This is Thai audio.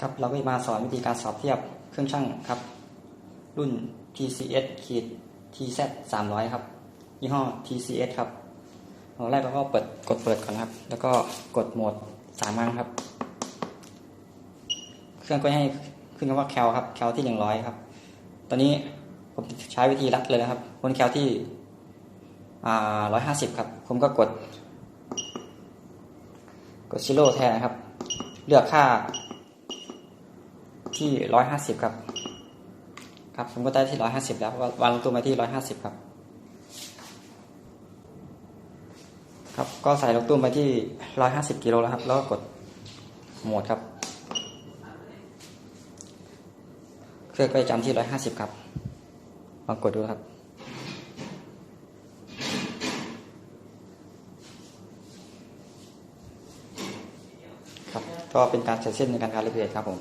ครับเราก็มาสอนวิธีการสอบเทียบเครื่องช่างครับ รุ่น TCS ขีด TZ 300 ครับ ยี่ห้อ TCS ครับตอนแรกเราก็เปิดกดเปิดก่อนครับ แล้วก็กดโหมดสามครั้งครับ เครื่องก็ให้ขึ้นคำว่าแคลครับแคลที่100ครับ ตอนนี้ผมใช้วิธีรัดเลยนะครับบนแคลที่อ่า150ครับ ผมก็กด กดชิโร่แทนนะครับ เลือกค่า ที่ร้อยห้าสิบครับ ครับผมก็ได้ที่ร้อยห้าสิบแล้วก็วางลงตัวมาที่ร้อยห้าสิบครับ ครับก็ใส่ลงตู้มาที่ร้อยห้าสิบกิโลแล้วครับ แล้วก็กดโหมดครับ เครื่องก็จะจำที่ร้อยห้าสิบครับลองกดดูครับครับก็เป็นการเสร็จสิ้นในการการรีเพลย์ครับผม